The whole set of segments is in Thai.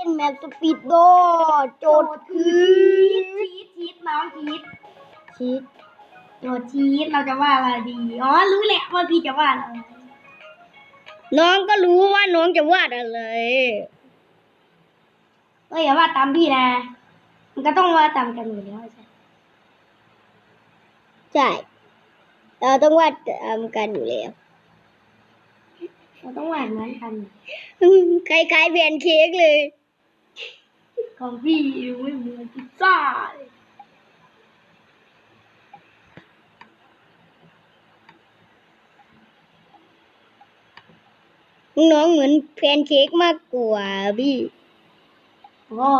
ล่นแมปสปีดโดโจทย์คือชีสชีสน้องชีสชีสโจทย์ชีสเราจะว่าอะไรดี อ๋อ รู้แหละว่าพี่จะว่าอะไร น้องก็รู้ว่าน้องจะวาดอะไรเอ้ยอย่าว่าตามพี่นะ มันก็ต้องว่าตามกันอยู่แล้วใช่ใช่เราต้องวาดตามกันอยู่แล้วเราต้องวาดเหมือนกันคล้ายๆแพนเค้กเลย ของพี่ไม่เหมือนพิซซ่าเลยน้องเหมือนแพนเค้กมากกว่าพี่โอ้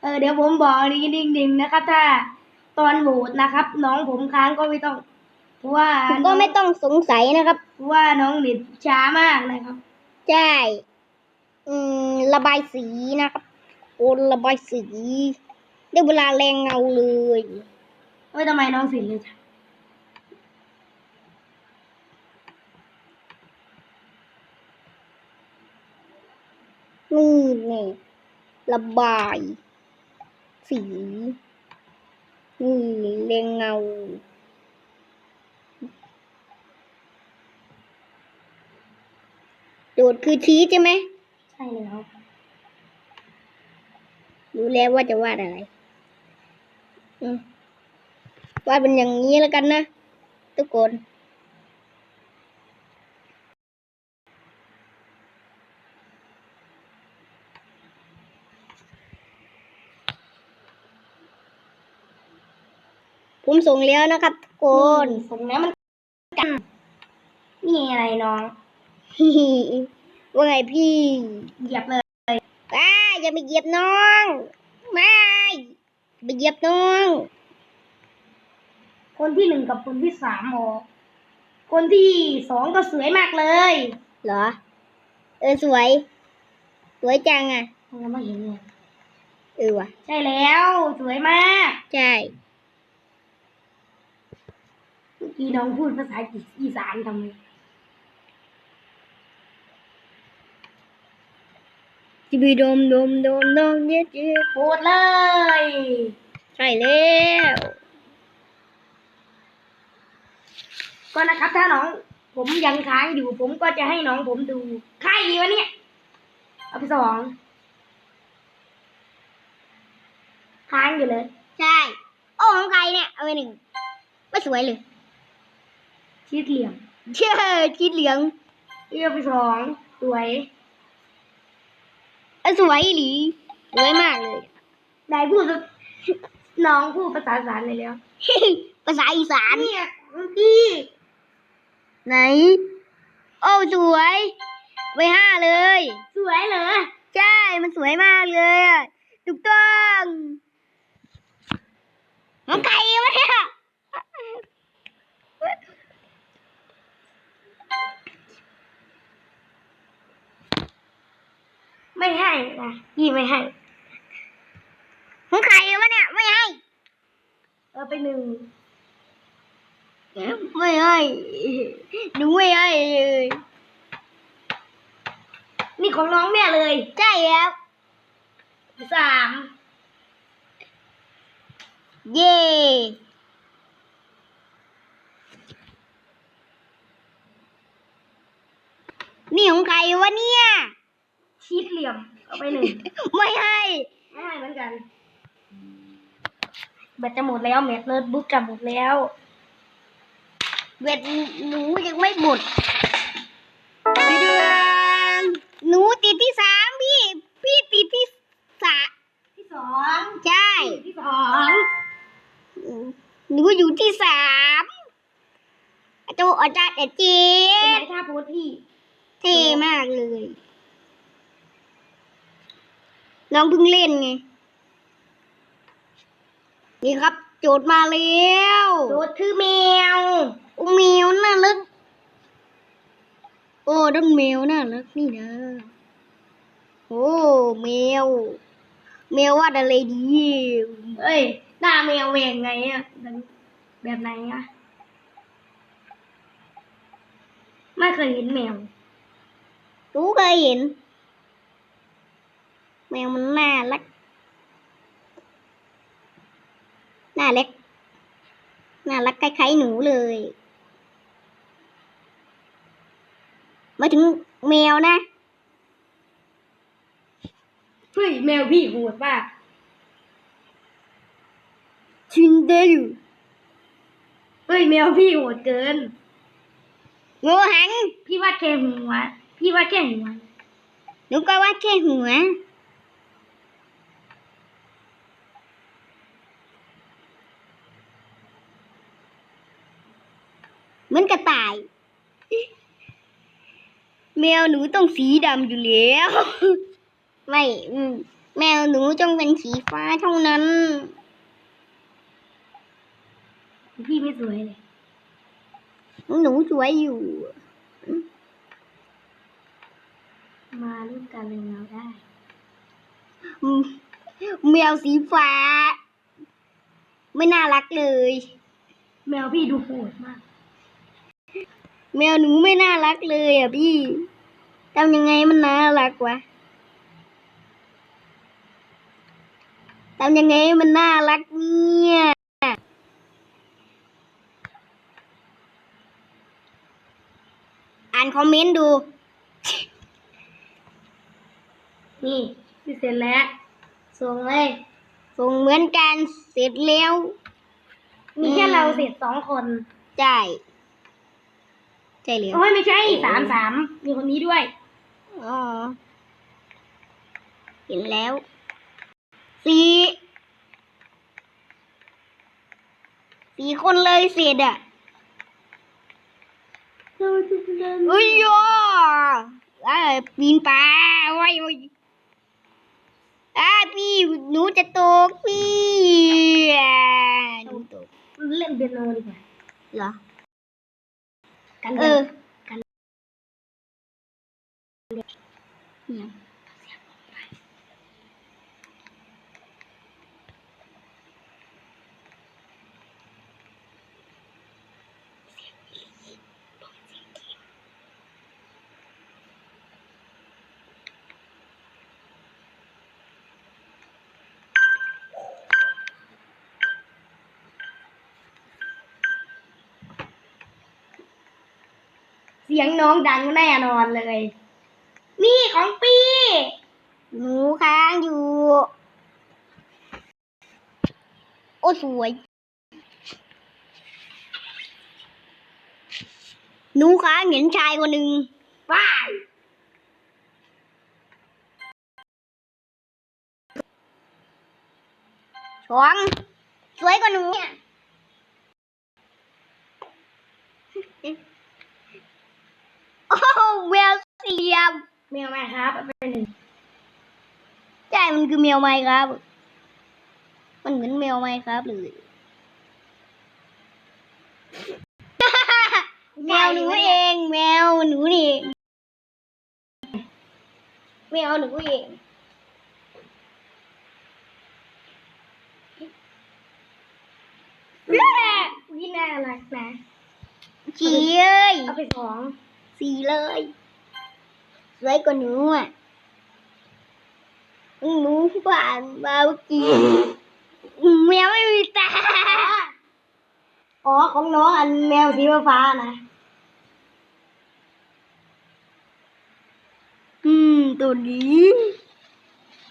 เออเดี๋ยวผมบอกนิดนึงนะครับ ถ้าตอนโหวตนะครับ น้องผมค้างก็ไม่ต้อง เพราะว่าก็ไม่ต้องสงสัยนะครับ เพราะว่าน้องเน็ตช้ามากนะครับ ใช่อืม ระบายสีนะครับโอนระบายสีได้เวลาแรงเงาเลยเอ้ยทำไมน้องเสินเลยจ้ะนี่นี่ระบาย สี นี่แรงเงาโจทย์คือชี้ใช่ไหม ใช่แล้วรู้แล้วว่าจะวาดอะไรอืมวาดเป็นอย่างนี้แล้วกันนะ ทุกคนผมส่งแล้วนะครับทุกคนสมแล้วมันกันนี่อะไรน้อง ว่าไงพี่เหยียบเลยอ้าอย่าไปเหยียบน้องไม่อย่าไปเหยียบน้อง คนที่หนึ่งกับคนที่สามออกคนที่สองก็สวยมากเลย เหรอ เออสวย สวยจังอะยังไม่เห็นเลยเออว่ะ ใช่แล้วสวยมาก ใช่เมื่อกี้น้องพูดภาษาอีสานทำไม จิบีดมดมดมดมเย็ดเย็ดโคตรเลย ใช่แล้วก็นะครับถ้าน้อง ผมยังค้างอยู่ ผมก็จะให้น้องผมดูใครวะเนี่ยเอาไปสองค้างอยู่เลย ใช่ โอ้ของใครเนี่ย เอาไปหนึ่งไม่สวยเลยชีสเหลี่ยมเชื่อชีดเหลืองเอื้อไปสองสวยเออ สวยอีหลีสวยมากเลยนายพูดน้องพูดภาษาอีสานเลยแล้ว ภาษาอีสานเนี่ยพี่ไหน โอ้สวยไปห้าเลย สวยเหรอใช่มันสวยมากเลยอะถูกต้องของใครวะเนี่ย ไม่ให้นะพี่ไม่ให้ของใครวะเนี่ย ไม่ให้เออไปหนึ่งไม่ให้หนูไม่ให้เลยนี่ของน้องแม่เลย ใช่แล้วสามเย่นี่ของใครวะเนี่ย ชีสเหลี่ยมเอาไปหนึ่งไม่ให้ไม่ให้เหมือนกันแบตจะหมดแล้วแมทโน้ตบุ๊กจะหมดแล้วเวทหนูยังไม่หมดไปเดือนหนูติดที่สามพี่ พี่ติดที่สามที่สองใช่ที่สองหนูอยู่ที่สามอาจารย์อาจารย์แต่เจ๊เป็นไหนท่าโพสพี่ เท่มากเลย น้องเพิ่งเล่นไง นี่ครับ โจทย์มาแล้วโดดคือแมวโอ้แมวน่ารักโอ้ด้นแมวน่ารักนี่นะโอ้แมวแมววาดอะไรดีเอ้ยหน้าแมวเวงไงอะแบบไหนอะไม่เคยเห็นแมวหนูเคยเห็น แมวมันน่ารักน่าเล็กน่ารักคล้ายๆหนูเลยมาถึงแมวนะเฮ้ยแมวพี่โหดมากชินเดลเฮ้ยแมวพี่โหดเกินงูหังพี่วาดแค่หัวพี่วาดแค่หัวหนูก็ว่าแค่หัว เหมือนกระต่าย แมวหนูต้องสีดำอยู่แล้ว ไม่อืมแมวหนูต้องเป็นสีฟ้าเท่านั้น พี่ไม่สวยเลย หนูสวยอยู่ มาร่วมกันเลยเราได้อืมแมวสีฟ้า ไม่น่ารักเลย แมวพี่ดูโหดมาก แมวหนูไม่น่ารักเลยอะพี่ทำยังไงมันน่ารักวะทำยังไงมันน่ารักเนี่ย อ่านคอมเมนต์ดู นี่พี่เสร็จแล้ว ส่งเลย ส่งเหมือนกัน เสร็จแล้ว มีแค่เราเสร็จสองคน ใช่ ใช่แล้วโอ้ยไม่ใช่สามสามมีคนนี้ด้วย อ๋อ เห็นแล้ว สี่สี่คนเลยเสร็จอะเราจะไปเดินเอ้ยโยอ่าปีนป่าไว้ไว้อ่าพี่หนูจะตกพี่อ่าหนูตกเล่นเปียโนดีกว่าเหรอ กันเอเดิอนเนี่ย สียงน้องดังแน่นอนเลย นี่ของปีหนูค้างอยู่ โอ้สวย หนูค้างเห็นชายคนหนึ่งว้ายสองสวยกว่าหนูเนี่ย โอ้แววเสียมแมวไหมครับเอาเป็นหนึ่งใช่มันคือแมวไหมครับ มันเหมือนแมวไหมครับเลยแมวหนูเอง แมวหนูนี่เองแมวหนูเองนี่น่ารักนะสีเอ้ยเอาไปสอง สีเลยสวยกว่าหนูอะหนูผ่านมาเมื่อกี้แมวไม่มีตาอ๋อของน้องอันแมวสีฟ้านะอืมตัวนี้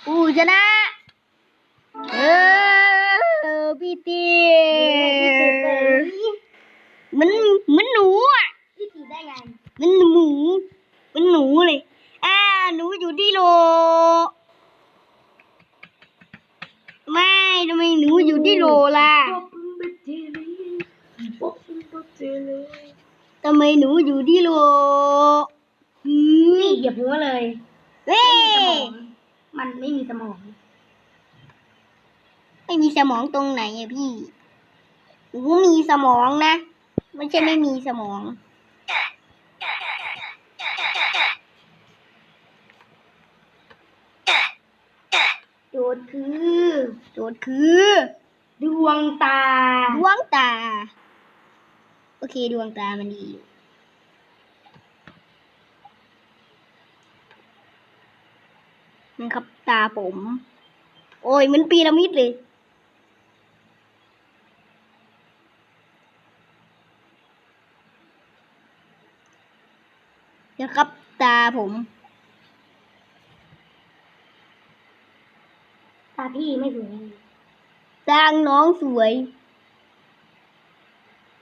กูชนะ มันหมูมันหนูเลยอ่าหนูอยู่ที่โลไม่ทำไมหนูอยู่ที่โลล่ะป๊อปปึ้มเบเจเลยป๊อปปึ้มเบเจเลยทำไมหนูอยู่ที่โลอืมนี่เหยียบหัวเลยเว้ไม่มีสมองมันไม่มีสมอง ไม่มีสมองตรงไหนอะพี่หนูมีสมองนะ ไม่ใช่ไม่มีสมอง โจทย์คือ โจทย์คือ ดวงตา ดวงตา โอเค ดวงตามันดีอยู่นะครับ ตาผม โอ้ยเหมันปีระมิดเลยนะครับตาผม ตาพี่ไม่สวย สร้างน้องสวย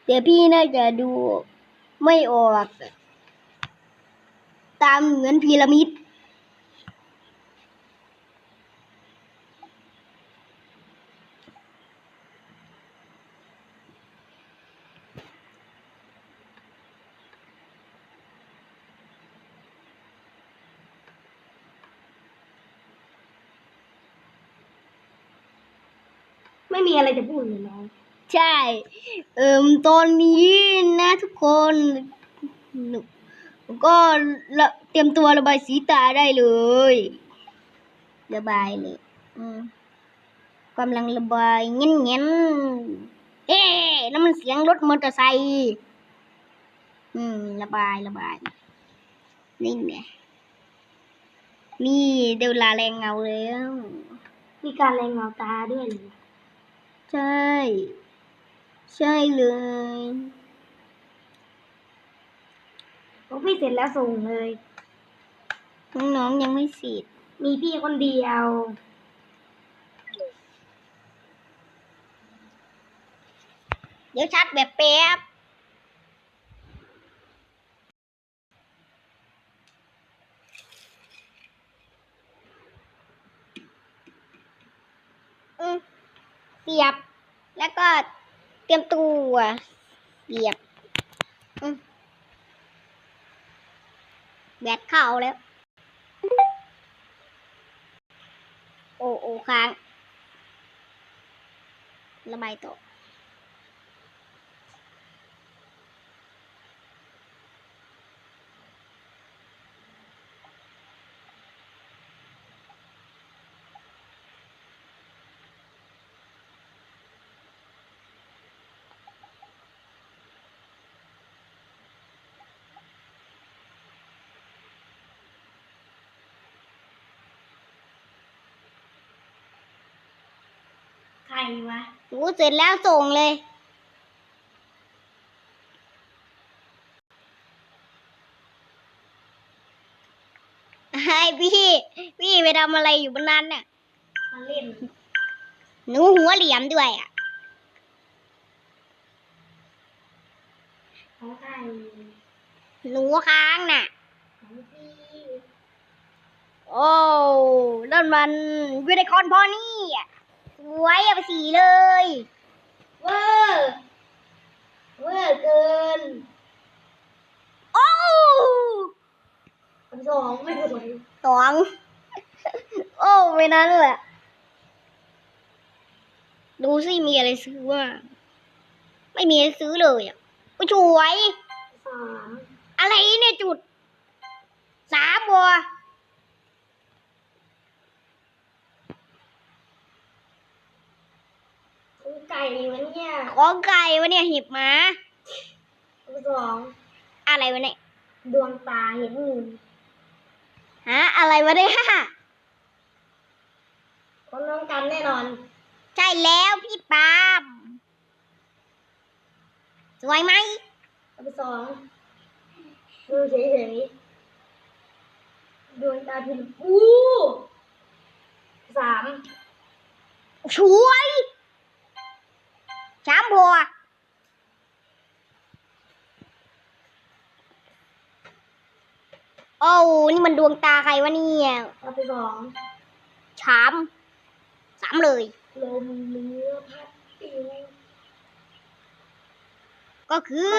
แต่พี่น่าจะดูไม่ออก ตามเหมือนพีระมิด ไม่มีอะไรจะพูดเลยน้อง ใช่ เอิมตอนนี้นะทุกคนหนูก็ละเตรียมตัวระบายสีตาได้เลย ระบายเลยอืมกำลังระบายเงี้ยเงี้ยเอ๊ะนั่นมันเสียงรถมอเตอร์ไซค์อืม ระบายระบาย นี่ไงนี่เดยวเวลาแรงเงาแล้ว มีการแรงเงาตาด้วยเลย ใช่ ใช่เลยผมพี่เสร็จแล้วส่งเลย น้องๆยังไม่เสร็จมีพี่คนเดียว เดี๋ยวชัดแบบแป๊บ อืม เสียบ แล้วก็เตรียมตัวเสียบแบตเข้าแล้ว โอ้โอ้ค้าง ระบายตัว วะหนูเสร็จแล้วส่งเลยให้พี่ พี่ไปทำอะไรอยู่บนนั้นน่ะมาเล่น หนูหัวเหลี่ยมด้วยอะของใครหนูค้างน่ะ ของพี่โอ้นั่นมันยูนิคอร์นพอนี่อะ สวยเอาไปสีเลยเวอร์เวอร์เกิน โอ้อันสองไม่สวยสองโอ้ไปนั้นแหละ ดูสิมีอะไรซื้อว่างไม่มีอะไรซื้อเลยอะโอ้ยสวยสามอะไรเนี่ยจุด สามบัว ของไก่วะเนี่ยของไก่วะเนี่ยหิบหมาอันสองอะไรวะเนี่ยดวงตาเห็นงูฮะอะไรวะเนี่ยของน้องกันแน่นอน ใช่แล้วพี่ปาล์มสวยไหมอันสองดูเฉยๆดวงตาพิมพ์อู้สามสวย สามบัวโอ้นี่มันดวงตาใครวะเนี่ยเอาไปสองสามสามเลย ลมเนื้อพัดปิวก็คือ